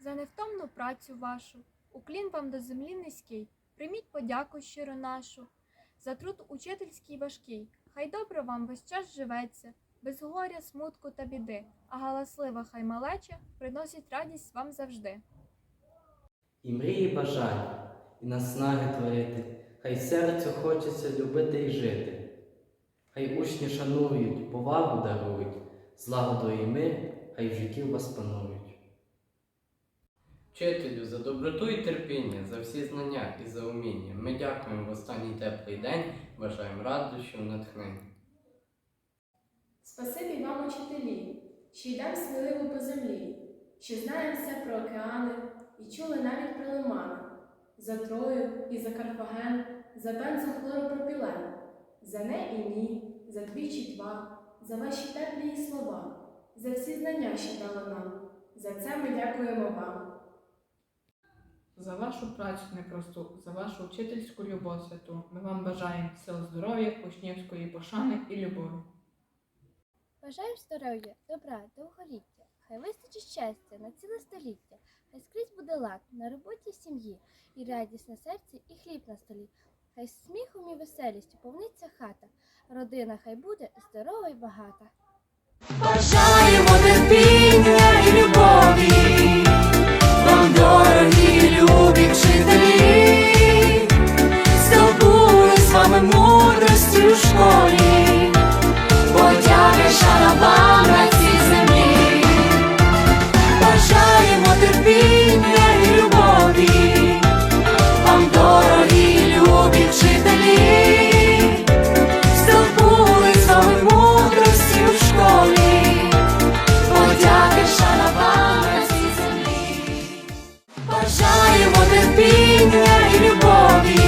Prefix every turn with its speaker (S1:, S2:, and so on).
S1: за невтомну працю вашу. Уклін вам до землі низький, прийміть подяку щиро нашу. За труд учительський важкий, хай добре вам весь час живеться, без горя, смутку та біди, а галаслива хай малеча приносить радість вам завжди.
S2: І мрії бажання, і наснаги творити, хай серцю хочеться любити і жити. Хай учні шанують, повагу дарують, злагодою і мир, хай в житті вас панують.
S3: Вчителю, за доброту і терпіння, за всі знання і за уміння. Ми дякуємо в останній теплий день, бажаємо радощів, натхнення.
S4: Спасибі вам, учителі, що йдем сміливо по землі, що знаємо все про океани і чули навіть про лимани, за Трою і за Карфаген, за бензохлоропропілен, за не і ні, за двічі два, за ваші теплі слова, за всі знання, що дали нам. За це ми дякуємо вам.
S5: За вашу працю непросту, за вашу вчительську любов святу. Ми вам бажаємо сил здоров'я, учнівської пошани і любові.
S6: Бажаємо здоров'я, добра, довголіття, хай вистачить щастя на ціле століття, хай скрізь буде лад на роботі в сім'ї, і радість на серці, і хліб на столі. Хай сміхом і веселістю повниться хата, родина хай буде здорова й багата.
S7: Бажаю Бажаємо терпіння і любові.